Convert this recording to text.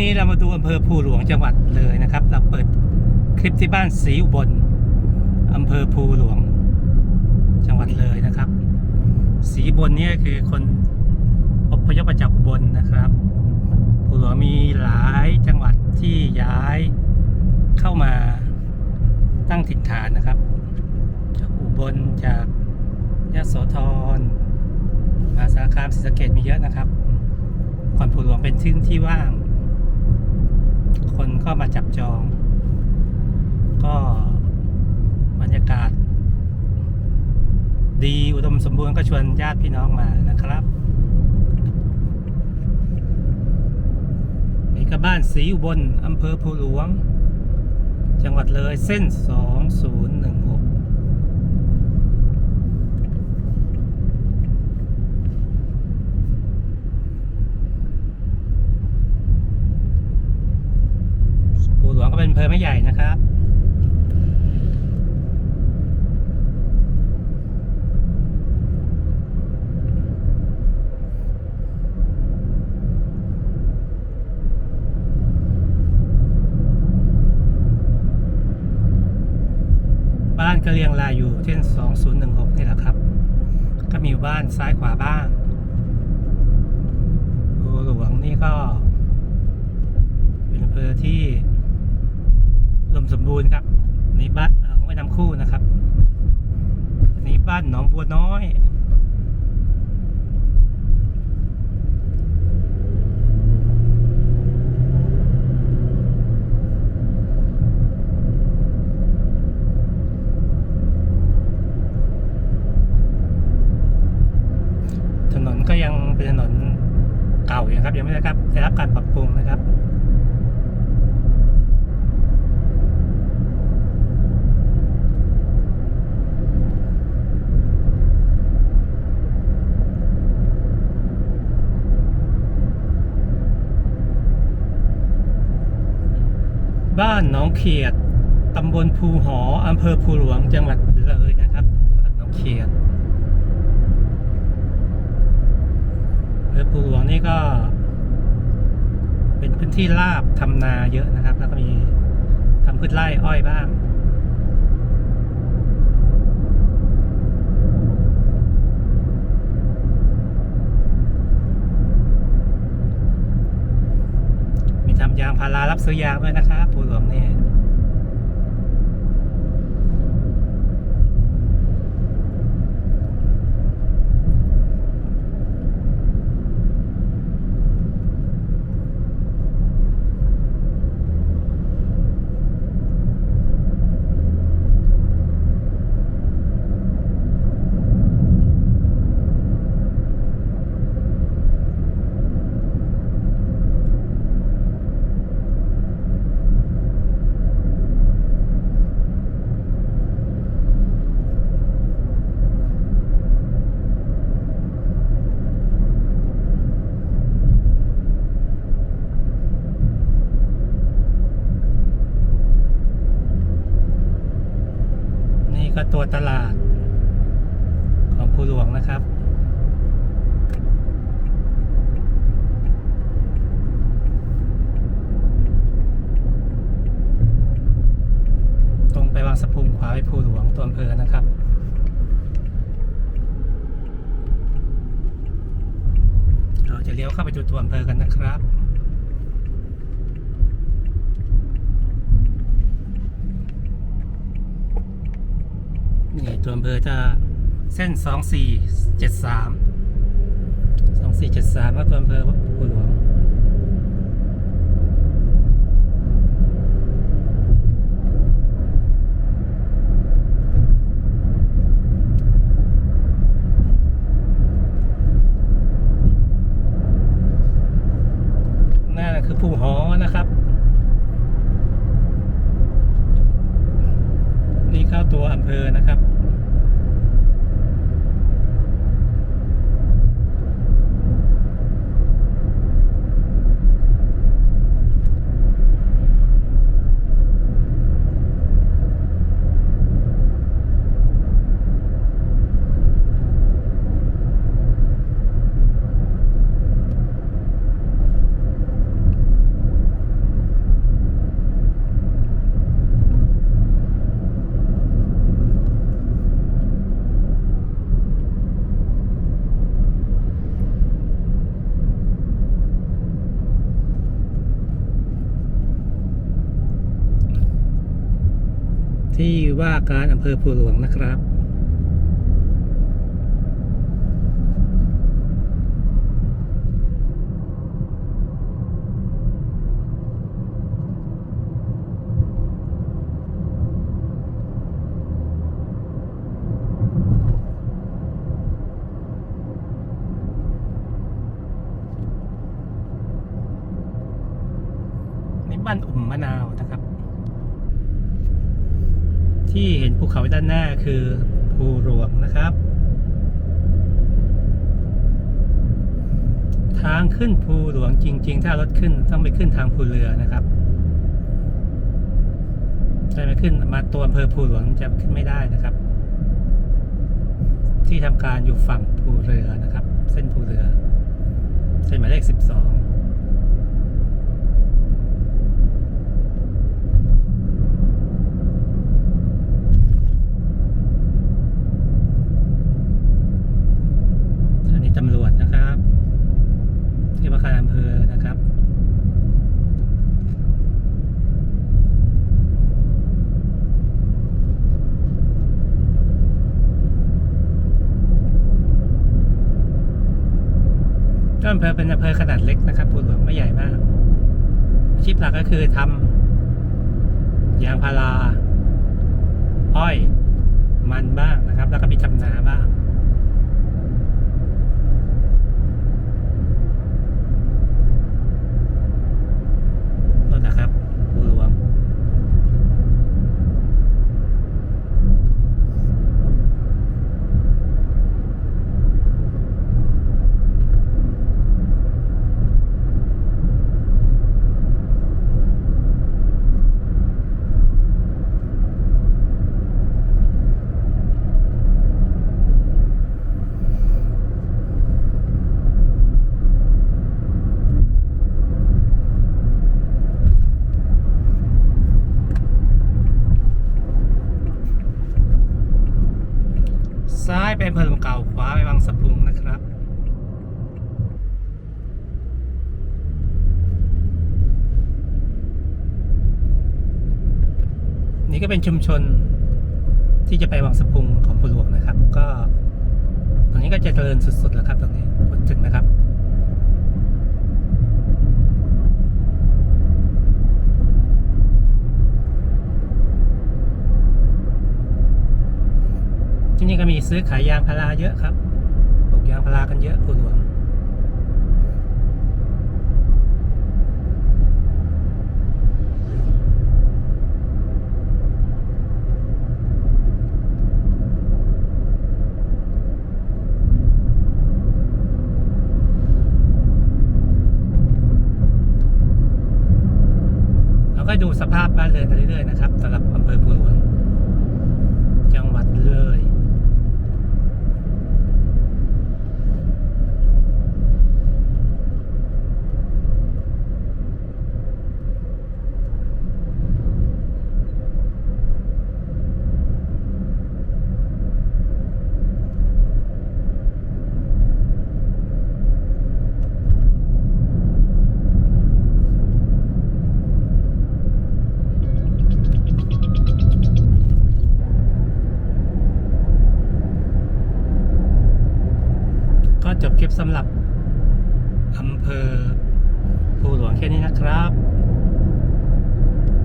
นี้เรามาดูอำเภอภูหลวงจังหวัดเลยนะครับ เราเปิดคลิปที่บ้านศรีอุบลอำเภอภูหลวง จังหวัดเลยนะครับศรีอุบลเนี่คือคนอพยพมาจากอุบลนะครับภูหลวงมีหลายจังหวัดที่ย้ายเข้ามาตั้งถิ่นฐานนะครับ จากอุบลจากยะโสธรมาสารคามศรีสะเกดมีเยอะนะครับคอนภูหลวงเป็นที่ที่ว่าง คนก็มาจับจอง ก็บรรยากาศ ดีอุดมสมบูรณ์ก็ชวนญาติพี่น้องมานะครับนี่ก็บ้านศรีอุบลอำเภอภูหลวง จังหวัดเลยเส้น 2016 ภูหลวงก็เป็นอำเภอไม่ใหญ่นะครับ บ้าน ก็เรียงรายอยู่เช่น 2016 นี่แหละครับ ก็มีบ้านซ้ายขวาบ้างภูหลวงนี่ก็ เป็นอำเภอที่ลมสมบูรณ์ครับนี่บ้านของแม่น้ำคู่นะครับนนี้บ้านหนองบัวน้อย ถนนก็ยังเป็นถนนเก่าอยู่นะครับ ยังไม่ได้ครับได้รับการปรับปรุงนะครับ บ้านหนองเขียดตำบลภูหออำเภอภูหลวงจังหวัดเลยนะครับบ้านหนองเขียดอำเภอภูหลวงนี่ก็ เป็นพื้นที่ราบทำนาเยอะนะครับ แล้วก็มีทำพืชไร่อ้อยบ้าง มีทำยาง พารารับซื้อยางด้วยนะครับภูหลวงเนี่ย ตัวตลาด ของภูหลวงนะครับ ตรงไปวางสะพุงขวาไปภูหลวงตัวอำเภอนะครับเราจะเลี้ยวเข้าไปดูตัวอำเภอกันนะครับ นี่ ตัวอำเภอจะเส้น 2473 2473ว่าตัวอำเภอ ที่ว่าการอำเภอภูหลวงนะครับ นี่บ้านอุ่มมะนาวนะครับ ที่เห็นภูเขาด้านหน้าคือภูหลวงนะครับ ทางขึ้นภูหลวงจริง ๆ ถ้ารถขึ้นต้องไปขึ้นทางภูเรือนะครับถ้าไม่ขึ้นมาตัวอำเภอภูหลวงจะขึ้นไม่ได้นะครับ ที่ทำการอยู่ฝั่งภูเรือนะครับ เส้นภูเรือ เส้นหมายเลขสิบสอง อันนี้ตำรวจนะครับ ที่ว่าการอำเภอนะครับ ก็อำเภอเป็นอำเภอขนาดเล็กนะครับปูหลวงไม่ใหญ่มากอาชีพหลักก็คือทำยางพารา อ้อย มันบ้างนะครับ แล้วก็มีทำนาบ้าง นั่นนะครับภูหลวง เป็นเภอลมเก่าขวาไปบางสะพุงนะครับนี่ก็เป็นชุมชนที่จะไปวังสะพุงของปูหลวงนะครับ ก็ตรงนี้ก็จะเจริญสุดๆแล้วครับตรงนี้พูดถึงนะครับ ที่นี่ก็มีซื้อขายยางพาราเยอะครับปลูกยางพารากันเยอะภูหลวงเราก็ดูสภาพบ้านเรือนกันเรื่อยๆนะครับสำหรับอำเภอภูหลวง จังหวัดเลย ก็จบคลิป สำหรับอำเภอ